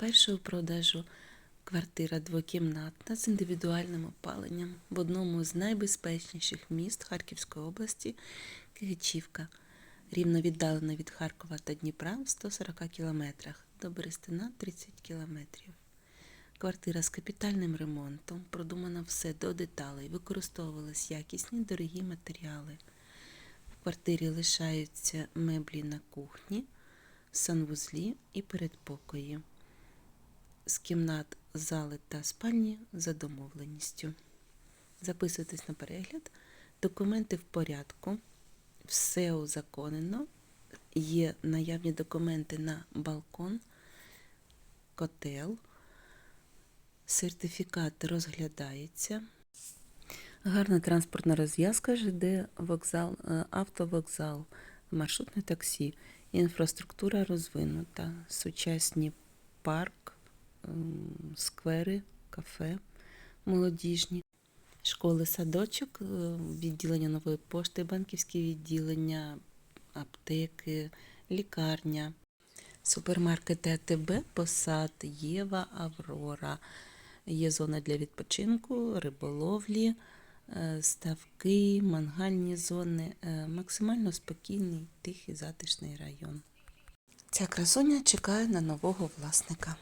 Перша у продажу квартира двокімнатна з індивідуальним опаленням в одному з найбезпечніших міст Харківської області Кигичівка, рівно віддалена від Харкова та Дніпра в 140 кілометрах, до Берестина 30 кілометрів. Квартира з капітальним ремонтом, продумано все до деталей, використовувались якісні дорогі матеріали. В квартирі лишаються меблі на кухні, санвузлі і передпокої. З кімнат зали та спальні за домовленістю. Записуйтесь на перегляд. Документи в порядку. Все узаконено. Є наявні документи на балкон, котел. Сертифікат розглядається. Гарна транспортна розв'язка ЖД, вокзал, е, автовокзал, маршрутне таксі, інфраструктура розвинута, сучасні парк, ем, сквери, кафе молодіжні, школи, садочок, е, відділення нової пошти, банківські відділення, аптеки, лікарня, супермаркети АТБ, Посад, Єва, Аврора. Є зона для відпочинку, риболовлі, е, ставки, мангальні зони. Е, Максимально спокійний, тихий, затишний район. Ця красуня чекає на нового власника.